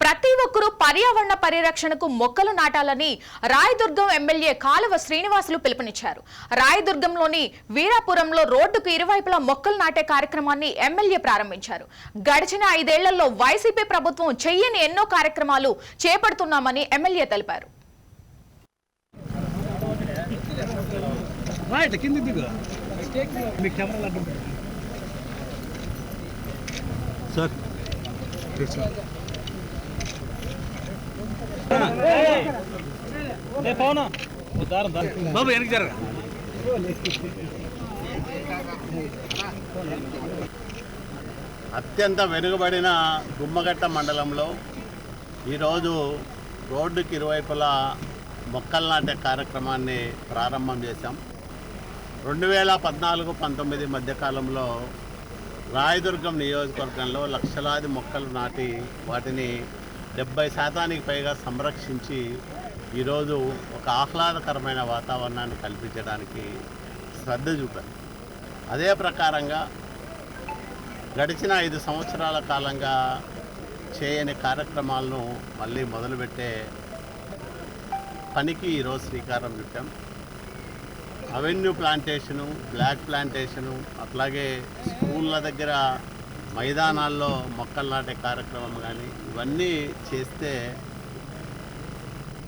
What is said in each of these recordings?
ప్రతి ఒక్కరూ పర్యావరణ పరిరక్షణకు మొక్కలు నాటాలని రాయదుర్గం ఎమ్మెల్యే కాలువ శ్రీనివాసులు పిలుపునిచ్చారు. రాయదుర్గంలోని వీరాపురంలో రోడ్డుకు ఇరువైపులా మొక్కలు నాటే కార్యక్రమాన్ని ఎమ్మెల్యే ప్రారంభించారు. గడిచిన ఐదేళ్ళలో వైసీపీ ప్రభుత్వం చెయ్యని ఎన్నో కార్యక్రమాలు చేపడుతున్నామని ఎమ్మెల్యే తెలిపారు. సార్. బాబు వెనక్కి జరగ. అత్యంత వెనుకబడిన గుమ్మగట్ట మండలంలో ఈరోజు రోడ్డుకి ఇరువైపులా మొక్కలు నాటే కార్యక్రమాన్ని ప్రారంభం చేశాం. రెండు వేల పద్నాలుగు పంతొమ్మిది మధ్యకాలంలో రాయదుర్గం నియోజకవర్గంలో లక్షలాది మొక్కలు నాటి వాటిని డెబ్బై శాతానికి పైగా సంరక్షించి ఈరోజు ఒక ఆహ్లాదకరమైన వాతావరణాన్ని కల్పించడానికి శ్రద్ధ చూపారు. అదే ప్రకారంగా గడిచిన ఐదు సంవత్సరాల కాలంగా చేయని కార్యక్రమాలను మళ్ళీ మొదలుపెట్టే పనికి ఈరోజు శ్రీకారం చుట్టాం. అవెన్యూ ప్లాంటేషను బ్లాక్ ప్లాంటేషను అట్లాగే స్కూళ్ళ దగ్గర మైదానాల్లో మొక్కలు నాటే కార్యక్రమం కానీ ఇవన్నీ చేస్తే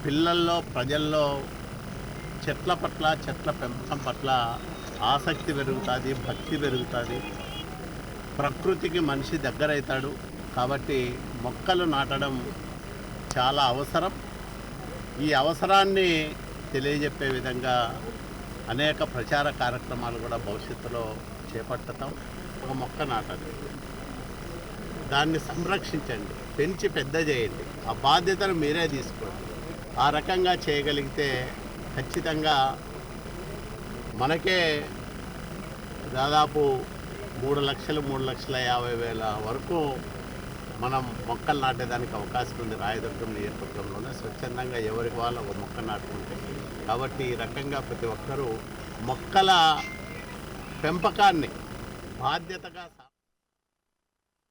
పిల్లల్లో ప్రజల్లో చెట్ల పట్ల చెట్ల పెంపకం పట్ల ఆసక్తి పెరుగుతుంది భక్తి పెరుగుతుంది. ప్రకృతికి మనిషి దగ్గరవుతాడు కాబట్టి మొక్కలు నాటడం చాలా అవసరం. ఈ అవసరాన్ని తెలియజెప్పే విధంగా అనేక ప్రచార కార్యక్రమాలు కూడా భవిష్యత్తులో చేపట్టతాం. ఒక మొక్క నాటండి. దాన్ని సంరక్షించండి. పెంచి పెద్ద చేయండి. ఆ బాధ్యతను మీరే తీసుకోండి. ఆ రకంగా చేయగలిగితే ఖచ్చితంగా మనకే దాదాపు మూడు లక్షలు మూడు లక్షల యాభై వేల వరకు మనం మొక్కలు నాటేదానికి అవకాశం ఉంది రాయదుర్గం నియోజకవర్గంలోనే. స్వచ్ఛందంగా ఎవరికి వాళ్ళు ఒక మొక్క నాటుకుంటే. కాబట్టి ఈ రకంగా ప్రతి ఒక్కరూ మొక్కల పెంపకాన్ని బాధ్యతగా